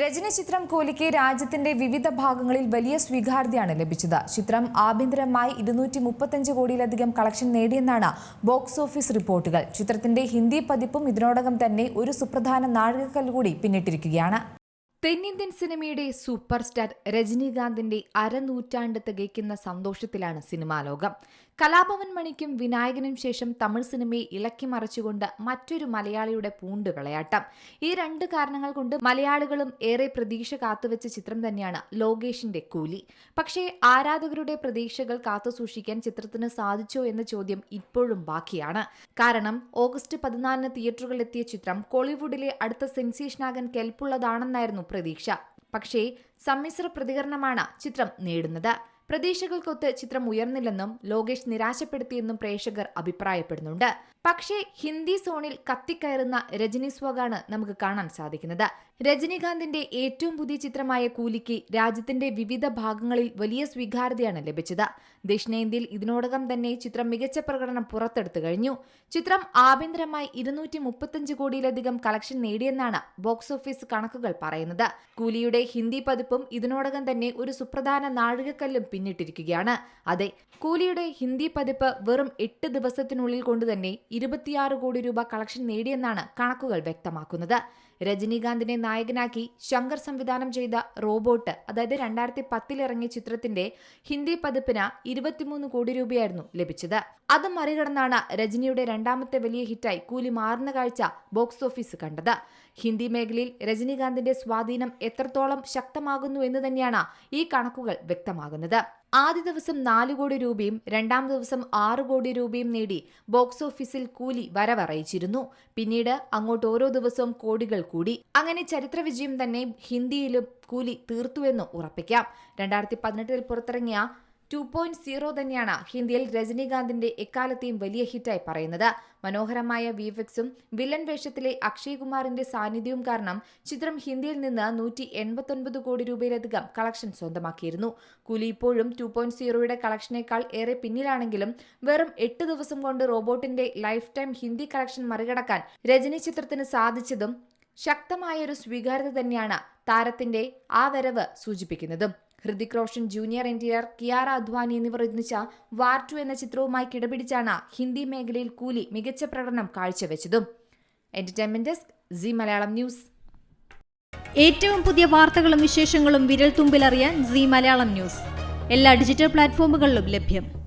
രജനി ചിത്രം കോലിക്ക് രാജ്യത്തിന്റെ വിവിധ ഭാഗങ്ങളിൽ വലിയ സ്വീകാര്യതയാണ് ലഭിച്ചത്. ചിത്രം ആഭ്യന്തരമായി ഇരുന്നൂറ്റി മുപ്പത്തഞ്ച് കോടിയിലധികം കളക്ഷൻ നേടിയെന്നാണ് ബോക്സ് ഓഫീസ് റിപ്പോർട്ടുകൾ. ചിത്രത്തിന്റെ ഹിന്ദി പതിപ്പും ഇതിനോടകം തന്നെ ഒരു സുപ്രധാന നാഴികക്കല്ല് കൂടി പിന്നിട്ടിരിക്കുകയാണ്. തെന്നിന്ത്യൻ സിനിമയുടെ സൂപ്പർ സ്റ്റാർ രജനീകാന്തിന്റെ അരനൂറ്റാണ്ട് തികയ്ക്കുന്ന സന്തോഷത്തിലാണ് സിനിമാ ലോകം കലാഭവൻ മണിക്കും വിനായകനും ശേഷം തമിഴ് സിനിമയെ ഇളക്കി മറിച്ചുകൊണ്ട് മറ്റൊരു മലയാളിയുടെ പൂണ്ട് വിളയാട്ടം. ഈ രണ്ട് കാരണങ്ങൾ കൊണ്ട് മലയാളികളും ഏറെ പ്രതീക്ഷ കാത്തുവെച്ച ചിത്രം തന്നെയാണ് ലോകേഷിന്റെ കൂലി. പക്ഷേ ആരാധകരുടെ പ്രതീക്ഷകൾ കാത്തുസൂക്ഷിക്കാൻ ചിത്രത്തിന് സാധിച്ചോ എന്ന ചോദ്യം ഇപ്പോഴും ബാക്കിയാണ്. കാരണം ഓഗസ്റ്റ് പതിനാലിന് തിയേറ്ററുകളിലെത്തിയ ചിത്രം കോളിവുഡിലെ അടുത്ത സെൻസേഷനാകാൻ കെൽപ്പുള്ളതാണെന്നായിരുന്നു പ്രതീക്ഷ. പക്ഷേ സമ്മിശ്ര പ്രതികരണമാണ് ചിത്രം നേടുന്നത്. പ്രതീക്ഷകൾക്കൊത്ത് ചിത്രം ഉയർന്നില്ലെന്നും ലോകേഷ് നിരാശപ്പെടുത്തിയെന്നും പ്രേക്ഷകർ അഭിപ്രായപ്പെടുന്നുണ്ട്. പക്ഷേ ഹിന്ദി സോണിൽ കത്തിക്കയറുന്ന രജനി സ്വഗാണ് നമുക്ക് കാണാൻ സാധിക്കുന്നത്. രജനീകാന്തിന്റെ ഏറ്റവും പുതിയ ചിത്രമായ കൂലിക്ക് രാജ്യത്തിന്റെ വിവിധ ഭാഗങ്ങളിൽ വലിയ സ്വീകാര്യതയാണ് ലഭിച്ചത്. ദക്ഷിണേന്ത്യയിൽ ഇതിനോടകം തന്നെ ചിത്രം മികച്ച പ്രകടനം പുറത്തെടുത്തു കഴിഞ്ഞു. ചിത്രം ആഭ്യന്തരമായി ഇരുന്നൂറ്റി മുപ്പത്തഞ്ച് കോടിയിലധികം കളക്ഷൻ നേടിയെന്നാണ് ബോക്സ് ഓഫീസ് കണക്കുകൾ പറയുന്നത്. കൂലിയുടെ ഹിന്ദി പതിപ്പും ഇതിനോടകം തന്നെ ഒരു സുപ്രധാന നാഴികക്കല്ലും പിന്നിട്ടിരിക്കുകയാണ്. അതെ കൂലിയുടെ ഹിന്ദി പതിപ്പ് വെറും എട്ട് ദിവസത്തിനുള്ളിൽ കൊണ്ടുതന്നെ ഇരുപത്തിയാറ് കോടി രൂപ കളക്ഷൻ നേടിയെന്നാണ് കണക്കുകൾ വ്യക്തമാക്കുന്നത്. രജനീകാന്തിനെ നായകനാക്കി ശങ്കർ സംവിധാനം ചെയ്ത റോബോട്ട് അതായത് രണ്ടായിരത്തി പത്തിലിറങ്ങിയ ചിത്രത്തിന്റെ ഹിന്ദി പതിപ്പിന് ഇരുപത്തിമൂന്ന് കോടി രൂപയായിരുന്നു ലഭിച്ചത്. അത് മറികടന്നാണ് രജനിയുടെ രണ്ടാമത്തെ വലിയ ഹിറ്റായി കൂലി മാറുന്ന കാഴ്ച ബോക്സ് ഓഫീസ് കണ്ടത്. ഹിന്ദി മേഖലയിൽ രജനീകാന്തിന്റെ സ്വാധീനം എത്രത്തോളം ശക്തമാകുന്നു എന്ന് തന്നെയാണ് ഈ കണക്കുകൾ വ്യക്തമാകുന്നത്. ആദ്യ ദിവസം നാല് കോടി രൂപയും രണ്ടാം ദിവസം ആറ് കോടി രൂപയും നേടി ബോക്സ് ഓഫീസിൽ കൂലി വരവറിയിച്ചിരുന്നു. പിന്നീട് അങ്ങോട്ട് ഓരോ ദിവസവും കോടികൾ കൂടി. അങ്ങനെ ചരിത്ര വിജയം തന്നെ ഹിന്ദിയിലും കൂലി തീർത്തുവെന്ന് ഉറപ്പിക്കാം. രണ്ടായിരത്തി പതിനെട്ടിൽ പുറത്തിറങ്ങിയ ടു പോയിന്റ് സീറോ തന്നെയാണ് ഹിന്ദിയിൽ രജനീകാന്തിന്റെ എക്കാലത്തെയും വലിയ ഹിറ്റായി പറയുന്നത്. മനോഹരമായ വിഎഫ്എക്സും വില്ലൻ വേഷത്തിലെ അക്ഷയ് കുമാറിന്റെ സാന്നിധ്യവും കാരണം ചിത്രം ഹിന്ദിയിൽ നിന്ന് നൂറ്റി എൺപത്തൊൻപത് കോടി രൂപയിലധികം കളക്ഷൻ സ്വന്തമാക്കിയിരുന്നു. കുലി ഇപ്പോഴും ടു പോയിന്റ് സീറോയുടെ കളക്ഷനേക്കാൾ ഏറെ പിന്നിലാണെങ്കിലും വെറും എട്ട് ദിവസം കൊണ്ട് റോബോട്ടിന്റെ ലൈഫ് ടൈം ഹിന്ദി കളക്ഷൻ മറികടക്കാൻ രജനി ചിത്രത്തിന് സാധിച്ചതും ശക്തമായ ഒരു സ്വീകാര്യത തന്നെയാണ് താരത്തിന്റെ ആ വരവ് സൂചിപ്പിക്കുന്നതും. Hrithik Roshan junior N T R Kiara Advani എന്നിവർ ഒന്നിച്ച വാർ ടു എന്ന ചിത്രവുമായി കിടപിടിച്ചാണ് ഹിന്ദി മേഖലയിൽ കൂലി മികച്ച പ്രകടനം കാഴ്ചവെച്ചതും. Entertainment desk Zee Malayalam news ഏറ്റവും പുതിയ വാർത്തകളും വിശേഷങ്ങളും വിരൽ തുമ്പിലറിയാൻ സി മലയാളം ന്യൂസ് എല്ലാ ഡിജിറ്റൽ പ്ലാറ്റ്ഫോമുകളിലും ലഭ്യം.